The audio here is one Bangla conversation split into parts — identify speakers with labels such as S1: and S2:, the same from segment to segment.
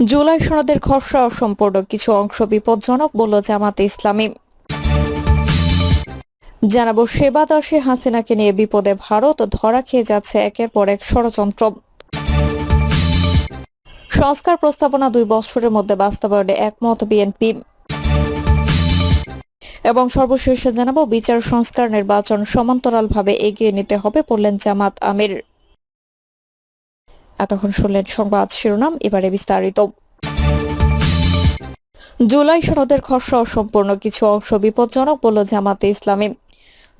S1: জুলাই সনদের খসড়া অসম্পূর্ণ। কিছু অংশ বিপজ্জনক বলল জামাতে ইসলামী। জানাব, সেবা দাসে হাসিনাকে নিয়ে বিপদে ভারত, ধরা খেয়ে যাচ্ছে একের পর এক ষড়যন্ত্র। সংস্কার প্রস্তাবনা দুই বছরের মধ্যে বাস্তবায়নে একমত বিএনপি। এবং সর্বশেষে জানাব, বিচার সংস্কার নির্বাচন সমান্তরালভাবে এগিয়ে নিতে হবে বললেন জামাত আমির। এতক্ষণ শুনলেন সংবাদ শিরোনাম, এবারে বিস্তারিত। জুলাই সনদের খসড়া সম্পূর্ণ কিছু অংশ বিপজ্জনক বলল জামাতে ইসলামী।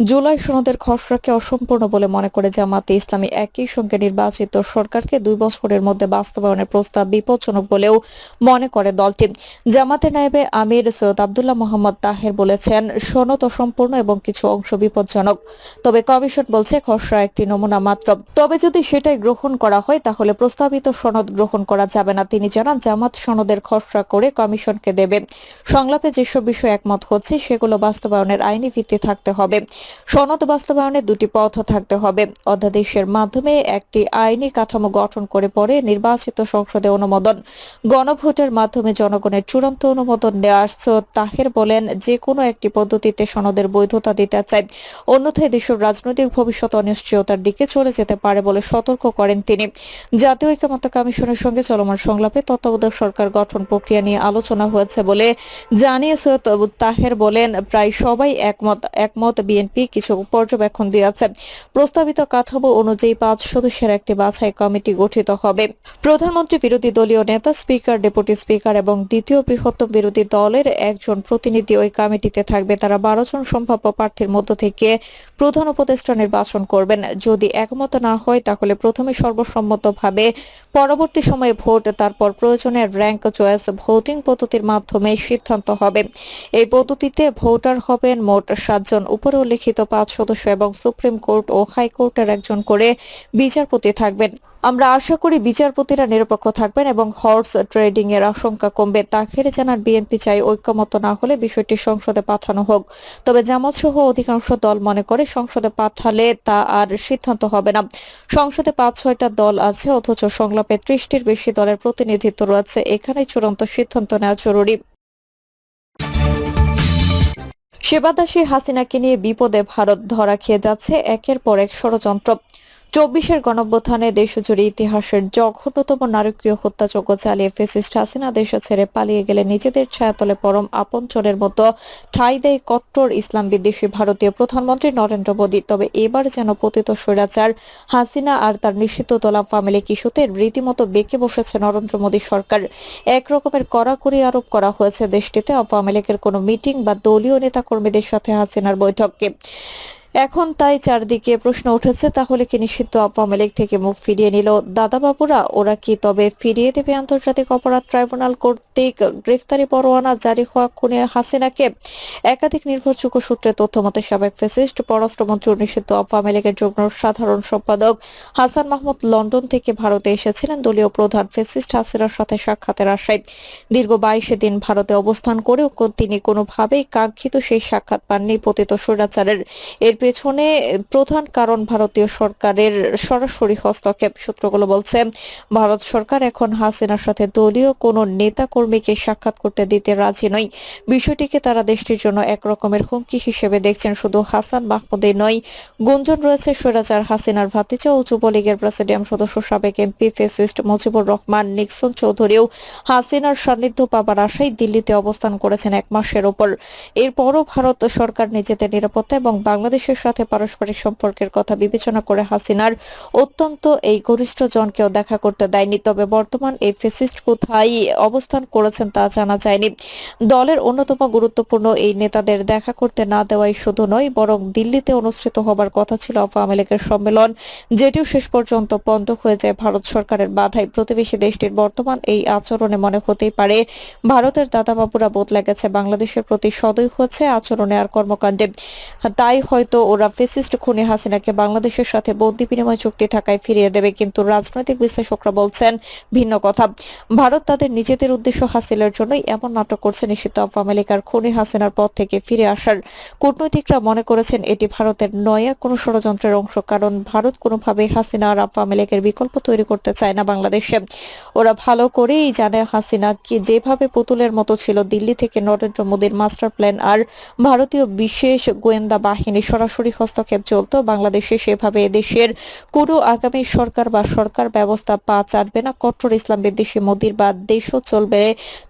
S1: জুলাই সনদের খসড়াকে অসম্পূর্ণ বলে মনে করে জামাতে ইসলামী একই সঙ্গে নির্বাচিত সরকারকে দুই বছরের মধ্যে বাস্তবায়নের প্রস্তাব বিপজ্জনক বলেও মনে করে দলটি। জামাতের নায়েবে আমির সৈয়দ আবদুল্লাহ মোহাম্মদ তাহের বলেছেন, সনদ অসম্পূর্ণ এবং কিছু অংশ বিপজ্জনক। তবে কমিশন বলছে, খসড়া একটি নমুনা মাত্র। তবে যদি সেটাই গ্রহণ করা হয়, তাহলে প্রস্তাবিত সনদ গ্রহণ করা যাবে না। তিনি জানান, জামাত সনদের খসড়া করে কমিশনকে দেবে। সংলাপে যেসব বিষয় একমত হচ্ছে, সেগুলো বাস্তবায়নের আইনি ভিত্তি থাকতে হবে। সনদ বাস্তবায়নে দুটি পথ থাকতে হবে। অধ্যাদেশের মাধ্যমে একটি আইনি কাঠামো গঠন করে পরে নির্বাচিত সংসদে অনুমোদন। গণভোটের মাধ্যমে জনগণের চূড়ান্ত অনুমোদন নেওয়া তাহের বলেন যে কোনো একটি পদ্ধতিতে সনদের বৈধতা দিতে চায়। অন্যথায় দেশের রাজনৈতিক ভবিষ্যৎ অনিশ্চয়তার দিকে চলে যেতে পারে বলে সতর্ক করেন তিনি। জাতীয় ঐক্যমত্য কমিশনের সঙ্গে চলমান সংলাপে তত্ত্বাবধায়ক সরকার গঠন প্রক্রিয়া নিয়ে আলোচনা হয়েছে বলে জানিয়ে সৈয়দ তাহের বলেন, প্রায় সবাই একমত। একমত বিএনপি কিছু পর্যবেক্ষণ দিয়েছে। প্রস্তাবিত কাঠামো অনুযায়ী পাঁচ সদস্যের একটি বাছাই কমিটি গঠিত হবে। প্রধানমন্ত্রী বিরোধী দলীয় নেতা, স্পিকার, ডেপুটি স্পিকার এবং দ্বিতীয় বৃহত্তম বিরোধী দলের একজন প্রতিনিধি ওই কমিটিতে থাকবে। তারা বারো জন সম্ভাব্য প্রার্থীর মধ্য থেকে প্রধান উপদেষ্টা নির্বাচন করবেন। যদি একমত না হয়, তাহলে প্রথমে সর্বসম্মতভাবে পরবর্তী সময়ে ভোট, তারপর প্রয়োজনে র্যাঙ্ক চয়েস ভোটিং পদ্ধতির মাধ্যমে সিদ্ধান্ত হবে। এই পদ্ধতিতে ভোটার হবেন মোট সাতজন। উপরে উল্লেখিত পাঁচ সদস্য এবং সুপ্রিম কোর্ট ও হাইকোর্টের একজন করে বিচারপতি থাকবেন। আমরা আশা করি বিচারপতিরা নিরপেক্ষ থাকবেন এবং হর্স ট্রেডিং এর আশঙ্কা কমবে। তাখের জানান বিএনপি চাই ঐক্যমত না হলে বিষয়টি সংসদে পাঠানো হোক। তবে জামাত সহ অধিকাংশ দল মনে করে সংসদে পাঠালে তা আর সিদ্ধান্ত হবে না। সংসদে পাঁচ ছয়টা দল আছে, অথচ সংলাপে ত্রিশটির বেশি দলের প্রতিনিধিত্ব রয়েছে। এখানে চূড়ান্ত সিদ্ধান্ত নেওয়া জরুরি। সেবাদাসী হাসিনাকে নিয়ে বিপদে ভারত ধরা খেয়ে যাচ্ছে একের পর এক ষড়যন্ত্র। চব্বিশের গণঅভ্যুত্থানে দেশজুড়ে ইতিহাসের জঘন্যতম নারকীয় হত্যাযজ্ঞ চালিয়ে ফেসিস্ট হাসিনা দেশ ছেড়ে পালিয়ে গেলে নিজেদের ছায়াতলে পরম আপনচনের মতো ঠাঁই দেয় কট্টর ইসলাম বিদ্বেষী ভারতীয় প্রধানমন্ত্রী নরেন্দ্র মোদী। তবে এবার যেন পতিত স্বৈরাচার হাসিনা আর তার নিষিদ্ধ তোলা ফ্যামিলি কিশোতে রীতিমতো বেঁকে বসেছে নরেন্দ্র মোদী সরকার। এক রকমের কড়াকড়ি আরোপ করা হয়েছে দেশটিতে। আওয়ামী লীগের কোনো মিটিং বা দলীয় নেতাকর্মীদের সাথে হাসিনার বৈঠককে। এখন তাই চারদিকে প্রশ্ন উঠেছে, তাহলে কি নিষিদ্ধ আওয়ামী লীগ থেকে মুখ ফিরিয়ে নিল দাদা বাবুরা ওরা কি তবে ফিরিয়ে দেবে আন্তর্জাতিক অপরাধ ট্রাইব্যুনাল কর্তৃক গ্রেফতারি পরোয়ানা জারি হওয়া খুনে হাসিনাকে? একাধিক নির্ভরযোগ্য সূত্রে তথ্য মতে, সাবেক ফেসিস্ট পররাষ্ট্রমন্ত্রী নিষিদ্ধ আওয়ামী লীগের যুগ্ম সাধারণ সম্পাদক হাসান মাহমুদ লন্ডন থেকে ভারতে এসেছিলেন। দলীয় প্রধান ফেসিস্ট হাসিনার সাথে সাক্ষাতের আশায় দীর্ঘ বাইশে দিন ভারতে অবস্থান করেও তিনি কোনোভাবেই কাঙ্ক্ষিত সেই সাক্ষাৎ পাননি পতিত স্বৈরাচারের। এর পেছনে প্রধান কারণ ভারতীয় সরকারের সরাসরি হস্তক্ষেপ, সূত্রগুলো বলছে, ভারত সরকার এখন হাসিনার সাথে দলীয় কোনো নেতা কর্মীকে সাক্ষাৎ করতে দিতে রাজি নয়। বিষয়টিকে তারা দেশটির জন্য এক রকমের হুমকি হিসেবে দেখছেন শুধু হাসান মাহমুদে নয়। গুঞ্জন রয়েছে স্বৈরাচার হাসিনার ভাতিজা ও যুবলীগের প্রেসিডিয়াম সদস্য সাবেক এমপি ফেসিস্ট মুজিবুর রহমান, নিক্সন চৌধুরীও হাসিনার সান্নিধ্য পাবার আশায় দিল্লিতে অবস্থান করেছেন এক মাসের ওপর। এরপরও ভারত সরকার নিজেদের নিরাপত্তা এবং বাংলাদেশের সাথে পারস্পরিক সম্পর্কের কথা বিবেচনা করে হাসিনার অত্যন্ত এই ঘনিষ্ঠ জনকেও দেখা করতে দেয়নি। তবে বর্তমান এই ফেসিস্ট কোথায় অবস্থান করেছেন তা জানা যায়নি। দলের অন্যতম গুরুত্বপূর্ণ এই নেতাদের দেখা করতে না দেওয়াই শুধু নয়, বরং দিল্লিতে অনুষ্ঠিত হবার কথা ছিল আওয়ামী লীগের সম্মেলন, যেটিও শেষ পর্যন্ত বন্ধ হয়ে যায়। ভারত সরকারের বাধায় প্রতিবেশী দেশটির বর্তমান এই আচরণে মনে হতেই পারে, ভারতের দাদাবাবুরা বদলে গেছে, বাংলাদেশের প্রতি সদয় হচ্ছে আচরণে আর কর্মকাণ্ডে। তাই হয়তো ওরা ফেসিস্ট খুনি হাসিনাকে বাংলাদেশের সাথে বন্দি বিনিময় চুক্তি থাকায় ফিরিয়ে দেবে, কিন্তু রাজনৈতিক বিশ্লেষকরা বলছেন ভিন্ন কথা। ভারত তাদের নিজেদের উদ্দেশ্য হাসিলের জন্যই এমন নাটক করছে নিষিদ্ধ আওয়ামী লীগের খুনি হাসিনার পথ থেকে ফিরে আসার। কূটনৈতিকরা মনে করেছেন এটি ভারতের নয়া কোনো ষড়যন্ত্রের অংশ, কারণ ভারত কোনোভাবেই হাসিনা আর আওয়ামী লীগের বিকল্প তৈরি করতে চায় না বাংলাদেশে। ওরা ভালো করেই জানে হাসিনা কি যেভাবে পুতুলের মতো ছিল, দিল্লি থেকে নরেন্দ্র মোদীর মাস্টার প্ল্যান আর ভারতীয় বিশেষ গোয়েন্দা বাহিনী সরাসরি হস্তক্ষেপ চলত। বাংলাদেশে সেভাবে এদেশের কোনো আগামী সরকার বা সরকার ব্যবস্থা পা চাটবে না। কট্টর ইসলাম বিদ্বেষী মোদীর বা দেশও চলবে,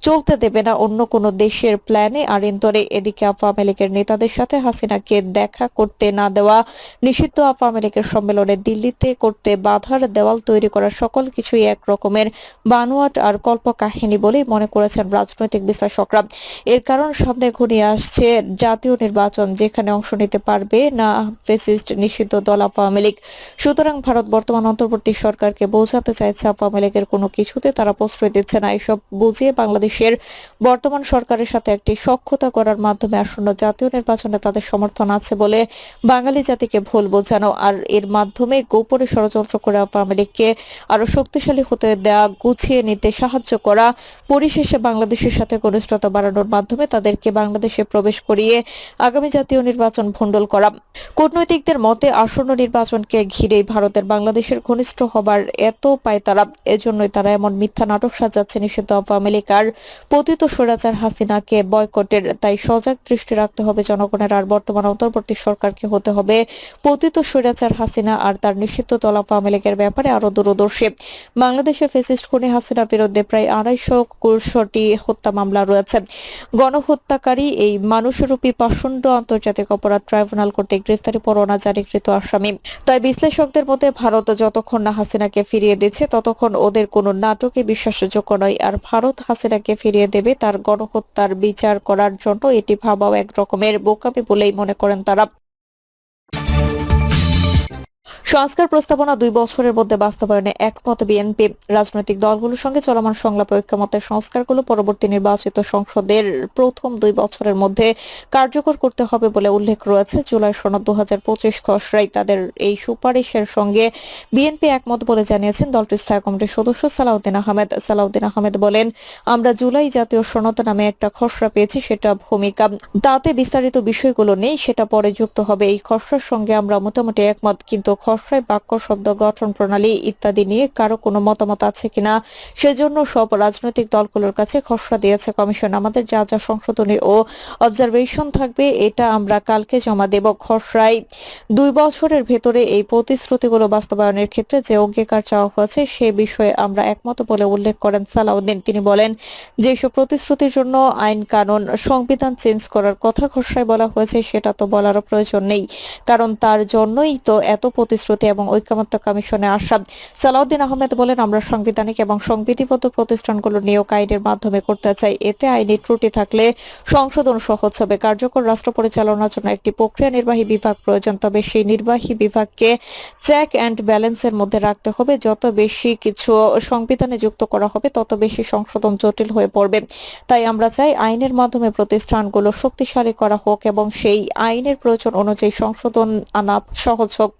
S1: চলতে দেবে না। অন্য কোনো দেশের প্ল্যানে আর ইন্তরে এদিকে আওয়ামী লীগের নেতাদের সাথে হাসিনাকে দেখা করতে না দেওয়া, নিষিদ্ধ আওয়ামী লীগের সম্মেলনে দিল্লিতে করতে বাধার দেওয়াল তৈরি করা, সকল কিছুই এক রকমের বানোয়াট আর কল্পকাহিনী বলেই মনে করেছেন রাজনৈতিক বিশ্লেষকরা। এর কারণ সামনে ঘনিয়ে আসছে জাতীয় নির্বাচন, যেখানে অংশ নিতে পারবে না, ফেসিস্ট নিষিদ্ধ দল আওয়ামী লীগ। সুতরাং ভারত বর্তমান অন্তর্বর্তী সরকারকে বোঝাতে চাইছে আওয়ামী লীগের কোনো কিছুতে তারা প্রশ্রয় দিচ্ছে না। এসব বুঝিয়ে বাংলাদেশের বর্তমান সরকারের সাথে একটি সক্ষতা করার মাধ্যমে আসন্ন জাতীয় নির্বাচনে তাদের সমর্থন আছে বলে বাঙালি জাতিকে ভুল বোঝানো। আর এর মাধ্যমে গোপনে ষড়যন্ত্র করে আওয়ামী লীগকে আরও শক্তিশালী হতে দেয়া, গুছিয়ে নিতে সাহায্য করা, পরিশেষে বাংলাদেশের সাথে ঘনিষ্ঠতা বাড়ানোর মাধ্যমে তাদেরকে বাংলাদেশে প্রবেশ করিয়ে আগামী জাতীয় নির্বাচন ভণ্ডল করা। কূটনৈতিকদের মতে, আসন্ন নির্বাচনকে ঘিরেই ভারতের বাংলাদেশের ঘনিষ্ঠ হবার এত পায় তারা এজন্যই তারা এমন মিথ্যা নাটক সাজাচ্ছে নিষিদ্ধ আওয়ামী লীগ। আর পতিত স্বৈরাচার হাসিনাকে বয়কটের, তাই সজাগ দৃষ্টি রাখতে হবে জনগণের, আর বর্তমান অন্তর্বর্তী সরকারকে হতে হবে পতিত স্বৈরাচার হাসিনা আর তার নিষিদ্ধ দল আওয়ামী লীগের ব্যাপারে আরও দূরদর্শী। বাংলাদেশে ফেসিস্ট খুনি হাসিনার বিরুদ্ধে প্রায় আড়াইশো কুড়শোটি হত্যা মামলা রয়েছে। গণহত্যাকারী এই মানুষরূপী পাষণ্ড আন্তর্জাতিক অপরাধ ট্রাইব্যুনাল কর্তৃক গ্রেফতারি পরোয়ানা জারিকৃত আসামি। তাই বিশ্লেষকদের মতে ভারত যতক্ষণ না হাসিনাকে ফিরিয়ে দিচ্ছে, ততক্ষণ ওদের কোনো নাটকে বিশ্বাসযোগ্য নয়। আর ভারত হাসিনাকে ফিরিয়ে দেবে তার গণহত্যার বিচার করার জন্য এটি ভাবাও এক রকমের বোকামি বলেই মনে করেন তারা। সংস্কার প্রস্তাবনা দুই বছরের মধ্যে বাস্তবায়নে একমত বিএনপি। রাজনৈতিক দলগুলোর সঙ্গে চলমান সংলাপে ঐক্যমতের সংস্কারগুলো পরবর্তী নির্বাচিত সংসদের প্রথম দুই বছরের মধ্যে কার্যকর করতে হবে বলে উল্লেখ রয়েছে। জুলাই সনদ দু হাজার পঁচিশ খসড়াই তাদের এই সুপারিশের সঙ্গে বিএনপি একমত বলে জানিয়েছেন দলটির স্থায়ী কমিটির সদস্য সালাউদ্দিন আহমেদ। সালাউদ্দিন আহমেদ বলেন, আমরা জুলাই জাতীয় সনদ নামে একটা খসড়া পেয়েছি, সেটা ভূমিকা। তাতে বিস্তারিত বিষয়গুলো নেই, সেটা পরে যুক্ত হবে। এই খসড়ার সঙ্গে আমরা মোটামুটি একমত, কিন্তু খসড়ায় বাক্য, শব্দ, গঠন প্রণালী ইত্যাদি নিয়ে কারও কোনো মতামত আছে কিনা, সেজন্য সব রাজনৈতিক দলগুলোর কাছে খসড়া দিয়েছে কমিশন। আমাদের যা যা সংশোধনী ও অবজারভেশন থাকবে, এটা আমরা কালকে জমা দেব খসড়ায়। দুই বছরের ভেতরে এই প্রতিশ্রুতিগুলো বাস্তবায়নের ক্ষেত্রে যে অঙ্গীকার চাওয়া হয়েছে, সে বিষয়ে আমরা একমত বলে উল্লেখ করেন সালাউদ্দিন। তিনি বলেন যে যেসব প্রতিশ্রুতির জন্য আইন কানুন, সংবিধান চেঞ্জ করার কথা খসড়ায় বলা হয়েছে, সেটা তো বলারও প্রয়োজন নেই। কারণ তার জন্যই তো এত প্রতিশ্রুতি এবং ঐক্যমত্য কমিশনে আসা সালাউদ্দিন আহমেদ বলেন, আমরা সাংবিধানিক এবং সংবিধিবদ্ধ প্রতিষ্ঠানগুলো নিয়োগ আইনের মাধ্যমে করতে চাই। এতে আইনি ত্রুটি থাকলে সংশোধন সহজ হবে। কার্যকর রাষ্ট্র পরিচালনার জন্য একটি প্রক্রিয়া নির্বাহী বিভাগ প্রয়োজন, তবে সেই নির্বাহী বিভাগকে চেক অ্যান্ড ব্যালেন্সের মধ্যে রাখতে হবে। যত বেশি কিছু সংবিধানে যুক্ত করা হবে, তত বেশি সংশোধন জটিল হয়ে পড়বে। তাই আমরা চাই আইনের মাধ্যমে প্রতিষ্ঠানগুলো শক্তিশালী করা হোক এবং সেই আইনের প্রয়োজন অনুযায়ী সংশোধন আনা সহজ হোক।